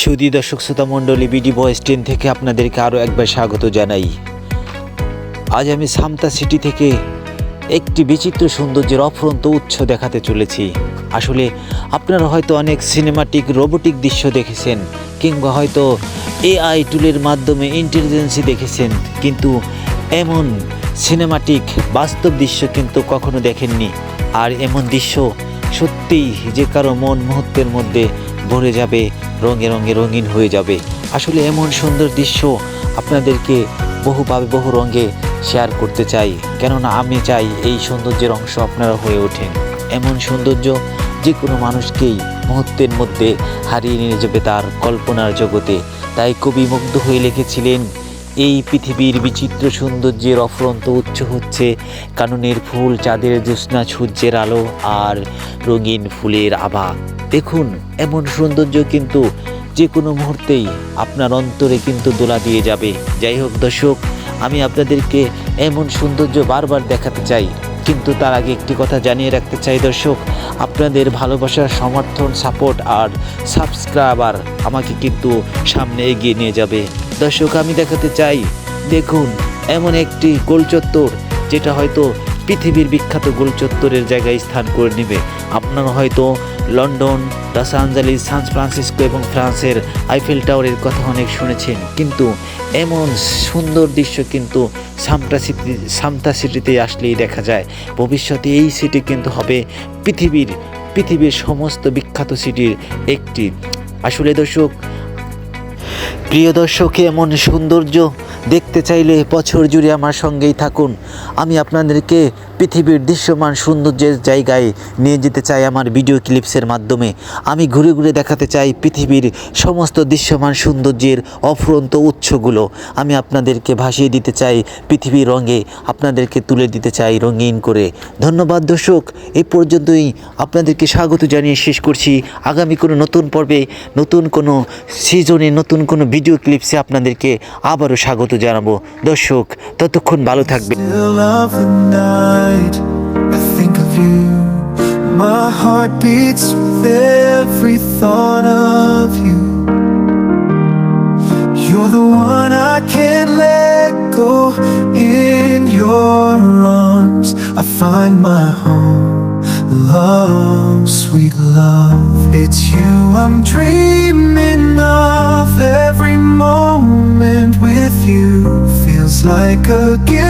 সুদী দর্শক শ্রোতা মণ্ডলী বিডি বয়েস টেন থেকে আপনাদেরকে আরও একবার স্বাগত জানাই। আজ আমি সামতা সিটি থেকে একটি বিচিত্র সৌন্দর্যের অফরন্ত উৎস দেখাতে চলেছি। আসলে আপনারা হয়তো অনেক সিনেমাটিক রোবোটিক দৃশ্য দেখেছেন, কিংবা হয়তো এআই টুলের মাধ্যমে ইন্টেলিজেন্সি দেখেছেন, কিন্তু এমন সিনেমাটিক বাস্তব দৃশ্য কিন্তু কখনো দেখেননি। আর এমন দৃশ্য সত্যিই যে কারও মন মুহূর্তের মধ্যে ভরে যাবে রঙে রঙে রঙিন হয়ে যাবে। আসলে এমন সুন্দর দৃশ্য আপনাদেরকে বহুভাবে বহু রঙে শেয়ার করতে চাই। কেননা আমি চাই এই সৌন্দর্যের অংশ আপনারা হয়ে ওঠেন। এমন সৌন্দর্য যে কোনো মানুষকেই মুহূর্তের মধ্যে হারিয়ে নিয়ে যাবে তার কল্পনার জগতে। তাই কবি মুগ্ধ হয়ে লিখেছিলেন, এই পৃথিবীর বিচিত্র সৌন্দর্যের অফরন্ত উচ্চ হচ্ছে কাননের ফুল, চাঁদের জ্যোৎস্না, সূর্যের আলো আর রঙিন ফুলের আভা। দেখুন, এমন সৌন্দর্য কিন্তু যে কোনো মুহূর্তেই আপনার অন্তরে কিন্তু দোলা দিয়ে যাবে। যাই হোক দর্শক, আমি আপনাদেরকে এমন সৌন্দর্য বারবার দেখাতে চাই, কিন্তু তার আগে একটি কথা জানিয়ে রাখতে চাই দর্শক, আপনাদের ভালোবাসার সমর্থন, সাপোর্ট আর সাবস্ক্রাইবার আমাকে কিন্তু সামনে এগিয়ে নিয়ে যাবে। দর্শক, আমি দেখাতে চাই, দেখুন, এমন একটি গোলচত্বর, যেটা হয়তো পৃথিবীর বিখ্যাত গোলচত্বরের জায়গায় স্থান করে নেবে। আপনারা হয়তো London, Los Angeles, San Francisco এবং ফ্রান্সের আইফেল টাওয়ারের কথা অনেক শুনেছেন। কিন্তু এমন সুন্দর দৃশ্য কিন্তু সামটা সিটি সামতা সিটিতে আসলেই দেখা যায়। ভবিষ্যতে এই সিটি কিন্তু হবে পৃথিবীর পৃথিবীর সমস্ত বিখ্যাত সিটির একটি। আসলে দর্শক প্রিয় দর্শক এমন সৌন্দর্য দেখতে চাইলে বছর জুড়ে আমার সঙ্গেই থাকুন। আমি আপনাদেরকে পৃথিবীর দৃশ্যমান সৌন্দর্যের জায়গায় নিয়ে যেতে চাই আমার ভিডিও ক্লিপসের মাধ্যমে। আমি ঘুরে ঘুরে দেখাতে চাই পৃথিবীর সমস্ত দৃশ্যমান সৌন্দর্যের অফুরন্ত উৎসগুলো। আমি আপনাদেরকে ভাসিয়ে দিতে চাই পৃথিবীর রঙে, আপনাদেরকে তুলে দিতে চাই রঙিন করে। ধন্যবাদ দর্শক এই পর্যন্তই আপনাদেরকে স্বাগত জানিয়ে শেষ করছি। আগামী কোনো নতুন পর্বে, নতুন কোনো সিজনে, নতুন কোনো ভিডিও ক্লিপসে আপনাদেরকে আবারও স্বাগত জানাব। দর্শক, ততক্ষণ ভালো the night, I think of you. My heart beats with every thought of you. You're the one I can't let go. In your arms, I find my home. Love, sweet love, it's you I'm dreaming of. Every moment with you feels like a gift